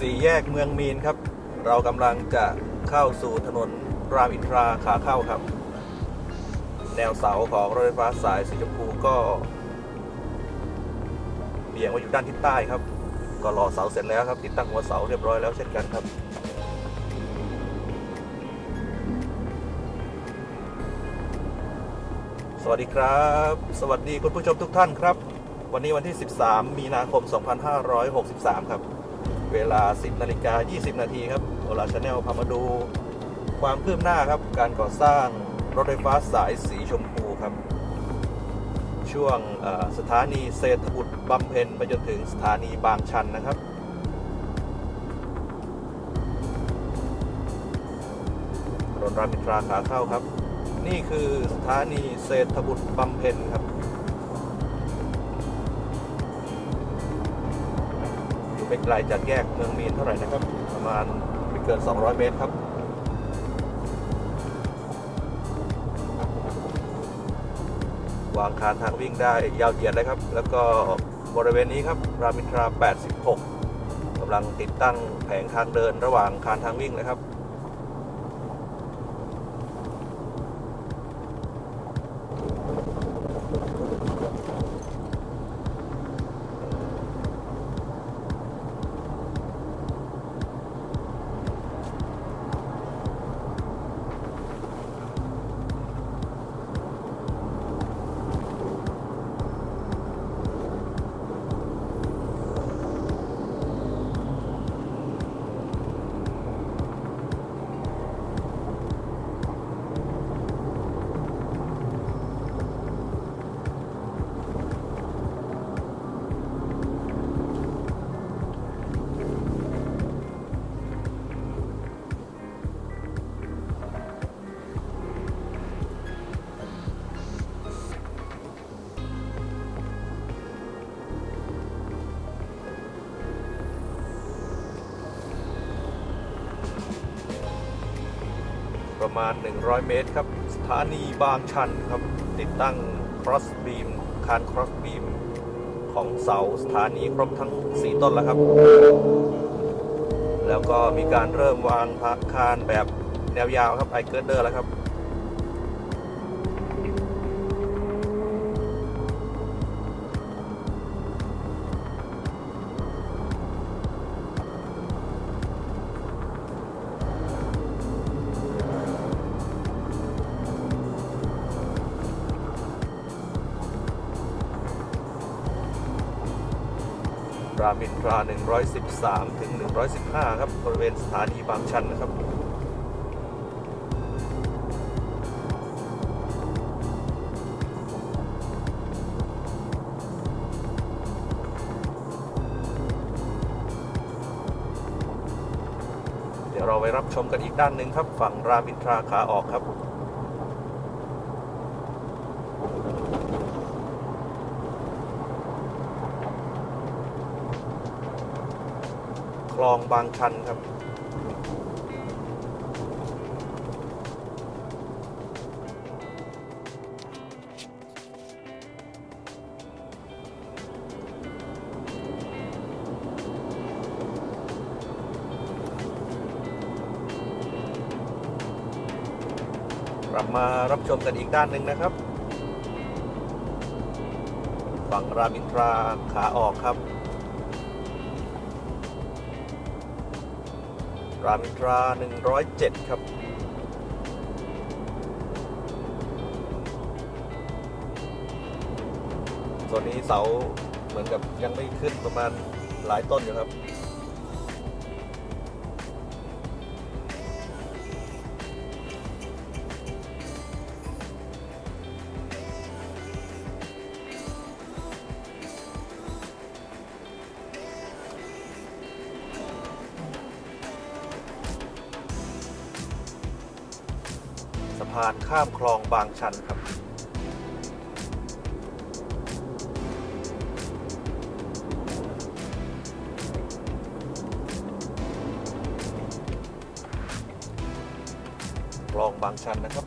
สี่แยกเมืองมีนครับ เรากำลังจะเข้าสู่ถนนรามอินทราขาเข้าครับ แนวเสาของรถไฟฟ้าสายสีชมพูก็เบี่ยงมาอยู่ด้านทิศใต้ครับ ก็รอเสาเสร็จแล้วครับ ติดตั้งหัวเสาเรียบร้อยแล้วเช่นกันครับสวัสดีครับ สวัสดีคุณผู้ชมทุกท่านครับ วันนี้วันที่ 13 มีนาคม 2563 ครับ เวลา 10นาฬิกา20 นาทีครับโอลาชาแนลพามาดู ความคืบหน้าครับ การก่อสร้างรถไฟฟ้าสายสีชมพูครับ ช่วงสถานีเศรษฐบุตรบำเพ็ญไปจนถึงสถานีบางชันนะครับถนนรามอินทราขาเข้าครับ นี่คือสถานีเศรษฐบุตรบำเพ็ญครับ ไม่ไกลจากแยกเมืองมีนเท่าไหร่นะครับ ประมาณไม่เกิน 200 เมตรครับวางคานทางวิ่งได้ยาวเหยียดเลยครับ แล้วก็บริเวณนี้ครับรามอินทรา 86กำลังติดตั้งแผงทางเดินระหว่างคานทางวิ่งนะครับ ประมาณ 100 เมตรครับ สถานีบางชันครับ ติดตั้ง cross beam คาน cross beam ของเสาสถานีครบทั้ง 4 ต้นแล้วครับ แล้วก็มีการเริ่มวางคานแบบแนวยาวครับไอเกิร์เดอร์แล้วครับามอินทรา 113 ถึง 115 ครับ บริเวณสถานีบางชันนะครับเดี๋ยวเราไปรับชมกันอีกด้านหนึ่งครับ ฝั่งรามอินทราขาออกครับ ลองบางชันครับ กลับมารับชมกันอีกด้านหนึ่งนะครับ ฝั่งรามอินทราขาออกครับ รามอินทรา 107 ครับส่วนนี้เสาเหมือนกับยังไม่ขึ้นประมาณหลายต้นอยู่ครับ พานข้ามคลองบางชันครับ คลองบางชันนะครับ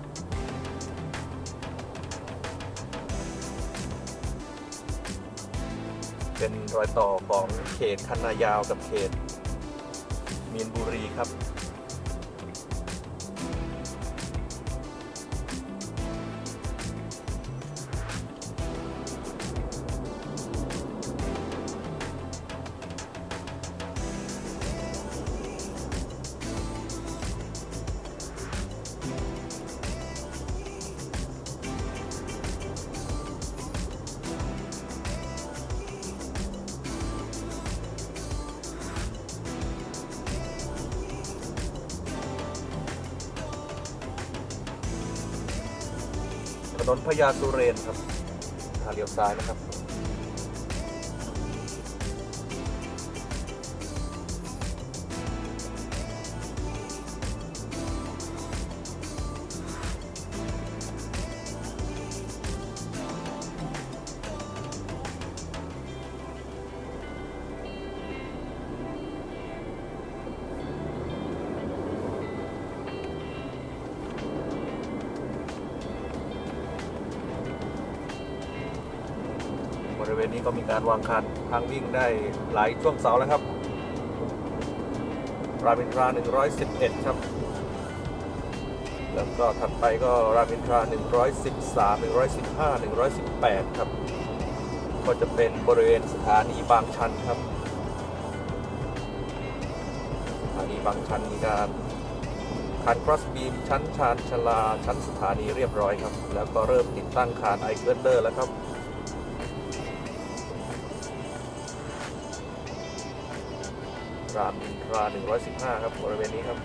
เป็นรอยต่อของเขตคันนายาวกับเขตมีนบุรีครับ นนพญาสุเรนครับทางเลี้ยวซ้ายนะครับ ริเวณนี้ก็มีการวางคันทางวิ่งได้หลายช่วงเสาแล้วครับรามอินทรา 111 ครับ แล้วก็ถัดไปก็รามอินทรา 113 115 118 ครับ ก็จะเป็นบริเวณสถานีบางชันครับ สถานีบางชันมีการคานครอสบีมชั้นชานชลา ชั้นสถานีเรียบร้อยครับ แล้วก็เริ่มติดตั้งคานไอเกิลเดอร์แล้วครับ รามอินทรา115ครับบริเวณนี้ครับ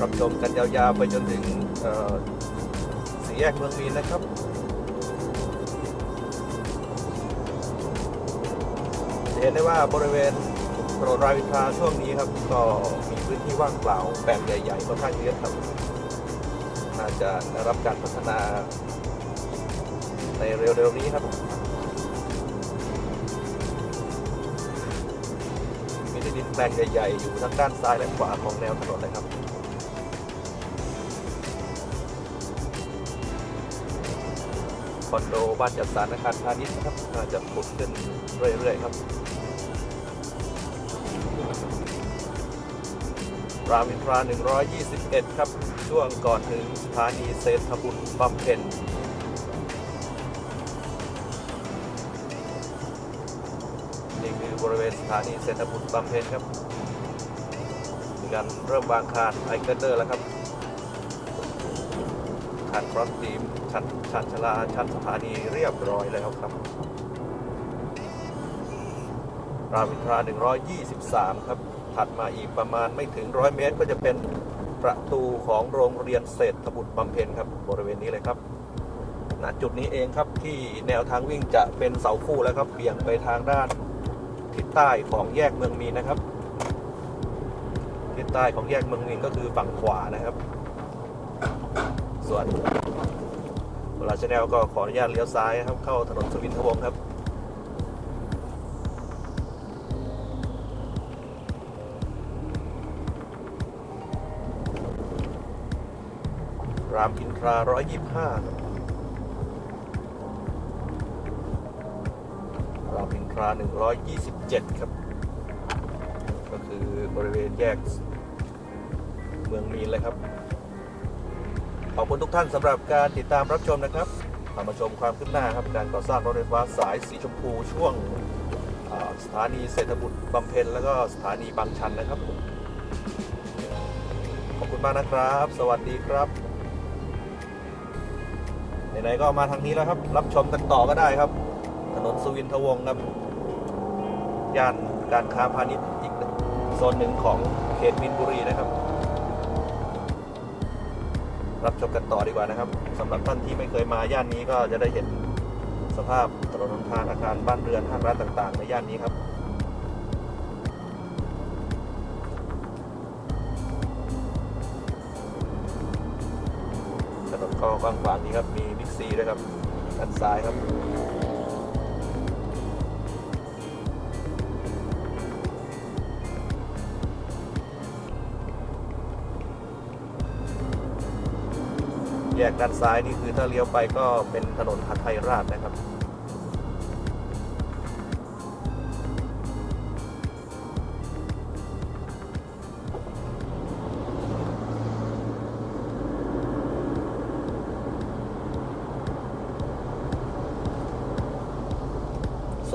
รับชมกันยาวๆไปจนถึงสี่แยกเมืองมีนนะครับ จะเห็นได้ว่าบริเวณถนนรามินทราช่วงนี้ครับ ก็มีพื้นที่ว่างเปล่าแปลงใหญ่ๆค่อนข้างเยอะครับน่าจะได้รับการพัฒนาในเร็วๆนี้ครับมีที่ดินแปลงใหญ่ๆ อยู่ทั้งด้านซ้ายและขวาของแนวถนนเลยครับคอนโดบ้านจัดสรรอาคารพาณิชย์นะครับน่าจะผุดขึ้นเรื่อยๆครับ รามอินทรา 121 ครับ ช่วงก่อนถึงสถานีเศรษฐบุญบำเพ็ญนี่คือบริเวณสถานีเศรษฐบุญบำเพ็ญครับมีการเริ่มวางคานไอเกเดอร์แล้วครับคานครอสทีมชั้นชั้นชลาชั้นสถานีเรียบร้อยแล้วครับรามอินทรา 123 ครับ ถัดมาอีกประมาณไม่ถึงร้อยเมตร ก็จะเป็นประตูของโรงเรียนเศรษฐบุตรบำเพ็ญครับ บริเวณนี้เลยครับณจุดนี้เองครับที่แนวทางวิ่งจะเป็นเสาคู่แล้วครับเบี่ยงไปทางด้านทิศใต้ของแยกเมืองมีนะครับทิศใต้ของแยกเมืองมีนก็คือฝั่งขวานะครับ ส่วนเวลาชแนลก็ขออนุญาตเลี้ยวซ้ายครับเข้าถนนสวินทวงศ์ครับ รามอินทรา125ครับรามอินทรา127ครับ ก็คือบริเวณแยกเมืองมีนเลยครับขอบคุณทุกท่านสำหรับการติดตามรับชมนะครับมามาชมความคืบหน้าครับการก่อสร้างรถไฟฟ้าสายสีชมพูช่วงสถานีเศรษฐบุตรบำเพ็ญแล้วก็สถานีบางชันนะครับ ขอบคุณมากนะครับ สวัสดีครับ ไหนๆก็มาทางนี้แล้วครับ รับชมกันต่อก็ได้ครับ ถนนสุวินทวงศ์ครับย่านการค้าพาณิชย์อีกโซนหนึ่งของเขตมินบุรีนะครับ รับชมกันต่อดีกว่านะครับสำหรับท่านที่ไม่เคยมาย่านนี้ก็จะได้เห็นสภาพถนนหนทางอาคารบ้านเรือนห้างร้านต่าง ๆ ในย่านนี้ครับ ก็กว้างขวางดีครับ มีบิ๊กซีด้วยครับด้านซ้ายครับแยกด้านซ้ายนี่คือถ้าเลี้ยวไปก็เป็นถนนหัดไทยราชนะครับ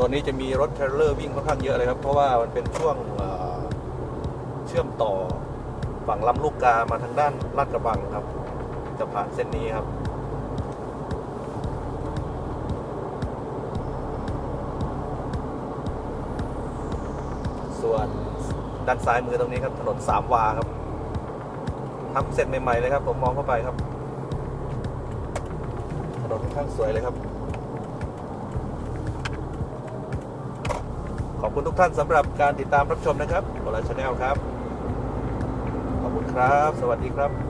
นนี้จะมีรถเทรลเลอร์วิ่งค่อนข้างเยอะเลยครับ เพราะว่ามันเป็นช่วงเชื่อมต่อฝั่งลำลูกกามาทางด้านลาดกระบังครับ จะผ่านเส้นนี้ครับส่วนด้านซ้ายมือตรงนี้ครับ ถนนสามวาครับทำเสร็จใหม่ๆเลยครับ ผมมองเข้าไปครับ ถนนค่อนข้างสวยเลยครับ ขอบคุณทุกท่านสำหรับการติดตามรับชมนะครับโอลาชาแนลครับ ขอบคุณครับ สวัสดีครับ